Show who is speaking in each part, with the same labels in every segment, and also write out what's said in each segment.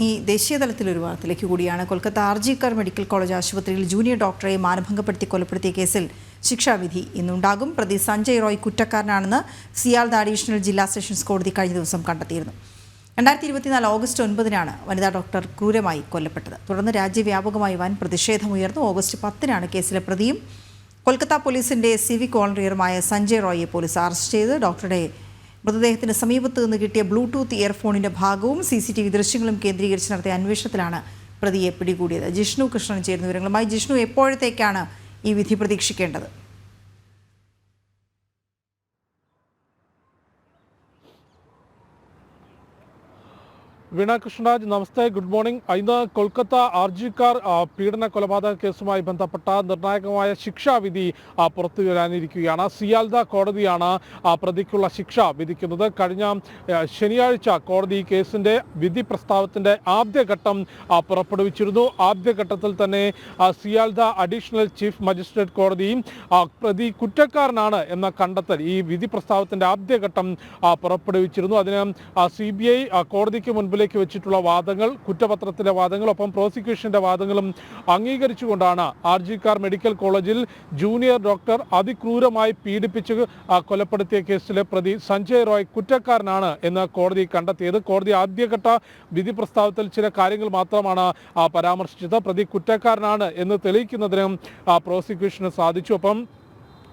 Speaker 1: ഈ ദേശീയ തലത്തിൽ ഒരു വാർത്തയിലേക്ക് കൂടിയാണ്. Kolkata R G Kar medical college ആശുപത്രിയിൽ ജൂനിയർ ഡോക്ടറെ മാനഭംഗപ്പെടുത്തി കൊലപ്പെടുത്തിയ കേസിൽ ശിക്ഷാവിധി ഇന്നുണ്ടാകും. പ്രതി സഞ്ജയ് റോയ് കുറ്റക്കാരനാണെന്ന് സിയാൽദ അഡീഷണൽ ജില്ലാ സെഷൻസ് കോടതി കഴിഞ്ഞ ദിവസം കണ്ടെത്തിയിരുന്നു. രണ്ടായിരത്തി ഇരുപത്തിനാല് ഓഗസ്റ്റ് ഒൻപതിനാണ് വനിതാ ഡോക്ടർ ക്രൂരമായി കൊല്ലപ്പെട്ടത്. തുടർന്ന് രാജ്യവ്യാപകമായി വൻ പ്രതിഷേധമുയർന്നു. ഓഗസ്റ്റ് പത്തിനാണ് കേസിലെ പ്രതിയും കൊൽക്കത്ത പോലീസിന്റെ സിവിക് വോളണ്ടിയറുമായ സഞ്ജയ് റോയിയെ പോലീസ് അറസ്റ്റ് ചെയ്ത് ഡോക്ടറുടെ മൃതദേഹത്തിന് സമീപത്ത് നിന്ന് കിട്ടിയ ബ്ലൂടൂത്ത് ഇയർഫോണിന്റെ ഭാഗവും സി സി ടി വി ദൃശ്യങ്ങളും കേന്ദ്രീകരിച്ച് നടത്തിയ അന്വേഷണത്തിലാണ് പ്രതിയെ പിടികൂടിയത്. ജിഷ്ണു കൃഷ്ണൻ ചേരുന്ന വിവരങ്ങളുമായി. ജിഷ്ണു എപ്പോഴത്തേക്കാണ് ഈ വിധി പ്രതീക്ഷിക്കേണ്ടത്?
Speaker 2: വീണ കൃഷ്ണരാജ് നമസ്തേ ഗുഡ് മോർണിംഗ്. ഇന്ന് കൊൽക്കത്ത ആർജിക്കാർ പീഡന കൊലപാതക കേസുമായി ബന്ധപ്പെട്ട നിർണായകമായ ശിക്ഷാവിധി പുറത്തു വരാനിരിക്കുകയാണ്. സിയാൽദ കോടതിയാണ് പ്രതിക്കുള്ള ശിക്ഷ വിധിക്കുന്നത്. കഴിഞ്ഞ ശനിയാഴ്ച കോടതി കേസിന്റെ വിധി പ്രസ്താവത്തിന്റെ ആദ്യഘട്ടം പുറപ്പെടുവിച്ചിരുന്നു. ആദ്യഘട്ടത്തിൽ തന്നെ സിയാൽദ അഡീഷണൽ ചീഫ് മജിസ്ട്രേറ്റ് കോടതി പ്രതി കുറ്റക്കാരനാണ് എന്ന കണ്ടെത്തൽ ഈ വിധി പ്രസ്താവത്തിന്റെ ആദ്യഘട്ടം പുറപ്പെടുവിച്ചിരുന്നു. അതിന് സി ബി ഐ മുൻപിലേക്ക് വെച്ചിട്ടുള്ള വാദങ്ങൾ കുറ്റപത്രത്തിലെ വാദങ്ങൾ ഒപ്പം പ്രോസിക്യൂഷന്റെ വാദങ്ങളും അംഗീകരിച്ചുകൊണ്ടാണ് ആർ കാർ മെഡിക്കൽ കോളേജിൽ ജൂനിയർ ഡോക്ടർ അതിക്രൂരമായി പീഡിപ്പിച്ച് കൊലപ്പെടുത്തിയ കേസിലെ പ്രതി സഞ്ജയ് റോയ് കുറ്റക്കാരനാണ് എന്ന് കോടതി കണ്ടെത്തിയത്. കോടതി ആദ്യഘട്ട വിധി പ്രസ്താവത്തിൽ ചില കാര്യങ്ങൾ മാത്രമാണ് പരാമർശിച്ചത്. പ്രതി കുറ്റക്കാരനാണ് എന്ന് തെളിയിക്കുന്നതിനും പ്രോസിക്യൂഷന് സാധിച്ചു. ഒപ്പം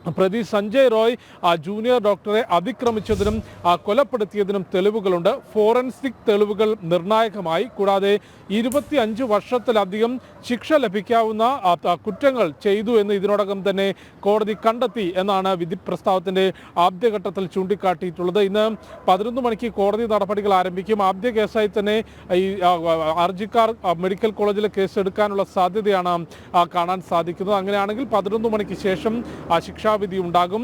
Speaker 2: പ്രതി സഞ്ജയ് റോയ് ആ ജൂനിയർ ഡോക്ടറെ അതിക്രമിച്ചതിനും ആ കൊലപ്പെടുത്തിയതിനും തെളിവുകളുണ്ട്. ഫോറൻസിക് തെളിവുകൾ നിർണായകമായി. കൂടാതെ ഇരുപത്തി അഞ്ച് വർഷത്തിലധികം ശിക്ഷ ലഭിക്കാവുന്ന കുറ്റങ്ങൾ ചെയ്തു എന്ന് ഇതിനോടകം തന്നെ കോടതി കണ്ടെത്തി എന്നാണ് വിധി പ്രസ്താവത്തിന്റെ ആദ്യഘട്ടത്തിൽ ചൂണ്ടിക്കാട്ടിയിട്ടുള്ളത്. ഇന്ന് പതിനൊന്ന് മണിക്ക് കോടതി നടപടികൾ ആരംഭിക്കും. ആദ്യ കേസായി തന്നെ ഈ ഹർജിക്കാർ മെഡിക്കൽ കോളേജിലെ കേസ് എടുക്കാനുള്ള സാധ്യതയാണ് കാണാൻ സാധിക്കുന്നത്. അങ്ങനെയാണെങ്കിൽ പതിനൊന്ന് മണിക്ക് ശേഷം ആ ശിക്ഷാവിധി ഉണ്ടാകും.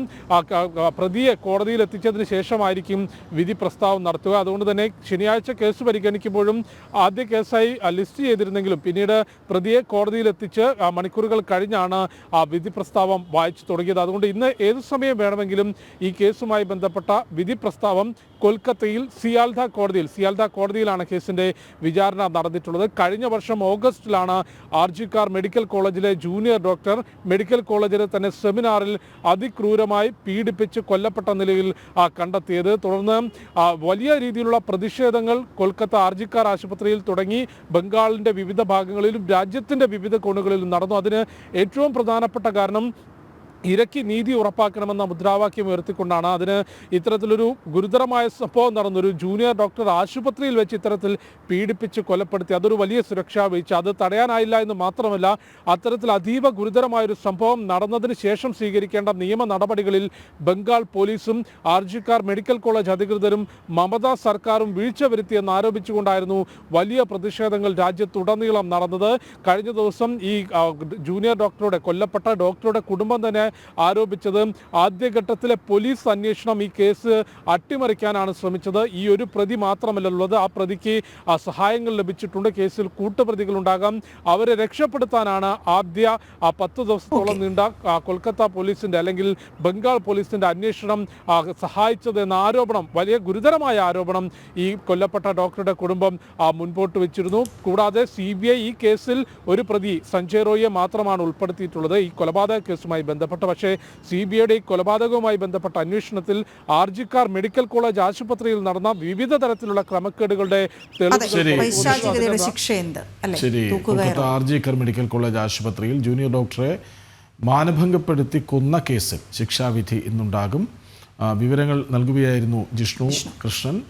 Speaker 2: പ്രതിയെ കോടതിയിൽ എത്തിച്ചതിന് ശേഷമായിരിക്കും വിധി പ്രസ്താവം നടത്തുക. അതുകൊണ്ട് തന്നെ ശനിയാഴ്ച കേസ് പരിഗണിക്കുമ്പോഴും ആദ്യ കേസായി ലിസ്റ്റ് ചെയ്തിരുന്നെങ്കിലും പിന്നീട് പ്രതിയെ കോടതിയിൽ എത്തിച്ച് മണിക്കൂറുകൾ കഴിഞ്ഞാണ് ആ വിധി പ്രസ്താവം വായിച്ചു തുടങ്ങിയത്. അതുകൊണ്ട് ഇന്ന് ഏത് സമയം വേണമെങ്കിലും ഈ കേസുമായി ബന്ധപ്പെട്ട വിധി പ്രസ്താവം കൊൽക്കത്തയിൽ സിയാൽദ കോടതിയിൽ സിയാൽദ കോടതിയിലാണ് കേസിന്റെ വിചാരണ നടന്നിട്ടുള്ളത്. കഴിഞ്ഞ വർഷം ഓഗസ്റ്റിലാണ് ആർജിക്കാർ മെഡിക്കൽ കോളേജിലെ ജൂനിയർ ഡോക്ടർ മെഡിക്കൽ കോളേജിലെ തന്നെ സെമിനാറിൽ അതിക്രൂരമായി പീഡിപ്പിച്ച് കൊല്ലപ്പെട്ട നിലയിൽ കണ്ടെത്തിയത്. തുടർന്ന് വലിയ രീതിയിലുള്ള പ്രതിഷേധങ്ങൾ കൊൽക്കത്ത ആർജിക്കാർ ആശുപത്രിയിൽ തുടങ്ങി. ബംഗാളിന്റെ വിവിധ ഭാഗങ്ങളിലും രാജ്യത്തിന്റെ വിവിധ കോണുകളിലും നടന്നു. അതിന് ഏറ്റവും പ്രധാനപ്പെട്ട കാരണം ഇരയ്ക്ക് നീതി ഉറപ്പാക്കണമെന്ന മുദ്രാവാക്യം ഉയർത്തിക്കൊണ്ടാണ് അതിന് ഇത്തരത്തിലൊരു ഗുരുതരമായ സംഭവം നടന്നൊരു ജൂനിയർ ഡോക്ടർ ആശുപത്രിയിൽ വെച്ച് ഇത്തരത്തിൽ പീഡിപ്പിച്ച് കൊലപ്പെടുത്തി അതൊരു വലിയ സുരക്ഷാ വീഴ്ച. അത് തടയാനായില്ല എന്ന് മാത്രമല്ല അത്തരത്തിൽ അതീവ ഗുരുതരമായൊരു സംഭവം നടന്നതിന് ശേഷം സ്വീകരിക്കേണ്ട നിയമ നടപടികളിൽ ബംഗാൾ പോലീസും ആർജിക്കാർ മെഡിക്കൽ കോളേജ് അധികൃതരും മമതാ സർക്കാരും വീഴ്ച വരുത്തിയെന്ന് ആരോപിച്ചുകൊണ്ടായിരുന്നു വലിയ പ്രതിഷേധങ്ങൾ രാജ്യത്തുടനീളം നടന്നത്. കഴിഞ്ഞ ദിവസം ഈ ജൂനിയർ ഡോക്ടറുടെ കൊല്ലപ്പെട്ട ഡോക്ടറുടെ കുടുംബം തന്നെ ആരോപിച്ചത്. ആദ്യഘട്ടത്തിലെ പോലീസ് അന്വേഷണം ഈ കേസ് അട്ടിമറിക്കാനാണ് ശ്രമിച്ചത്. ഈ ഒരു പ്രതി മാത്രമല്ലുള്ളത് ആ പ്രതിക്ക് സഹായങ്ങൾ ലഭിച്ചിട്ടുണ്ട്. കേസിൽ കൂട്ടുപ്രതികൾ ഉണ്ടാകാം അവരെ രക്ഷപ്പെടുത്താനാണ് ആദ്യ ആ പത്ത് ദിവസത്തോളം നീണ്ട കൊൽക്കത്ത പോലീസിന്റെ അല്ലെങ്കിൽ ബംഗാൾ പോലീസിന്റെ അന്വേഷണം സഹായിച്ചത് എന്ന ആരോപണം വലിയ ഗുരുതരമായ ആരോപണം ഈ കൊല്ലപ്പെട്ട ഡോക്ടറുടെ കുടുംബം മുൻപോട്ട് വെച്ചിരുന്നു. കൂടാതെ സി ബി ഐ ഈ കേസിൽ ഒരു പ്രതി സഞ്ജയ് റോയിയെ മാത്രമാണ് ഉൾപ്പെടുത്തിയിട്ടുള്ളത്. ഈ കൊലപാതക കേസുമായി ബന്ധപ്പെട്ട് പക്ഷേ സി ബി ഐയുടെ ഈ കൊലപാതകവുമായി ബന്ധപ്പെട്ട അന്വേഷണത്തിൽ ആർജിക്കാർ മെഡിക്കൽ കോളേജ് ആശുപത്രിയിൽ നടന്ന വിവിധ തരത്തിലുള്ള ക്രമക്കേടുകളുടെ
Speaker 3: ശരി
Speaker 1: തൂക്കുകയറോ.
Speaker 3: Kolkata R G Kar medical college ആശുപത്രിയിൽ ജൂനിയർ ഡോക്ടറെ മാനഭംഗപ്പെടുത്തി കൊന്ന കേസിൽ ശിക്ഷാവിധി ഇന്നുണ്ടാകും. വിവരങ്ങൾ നൽകുകയായിരുന്നു ജിഷ്ണു. കൃഷ്ണൻ.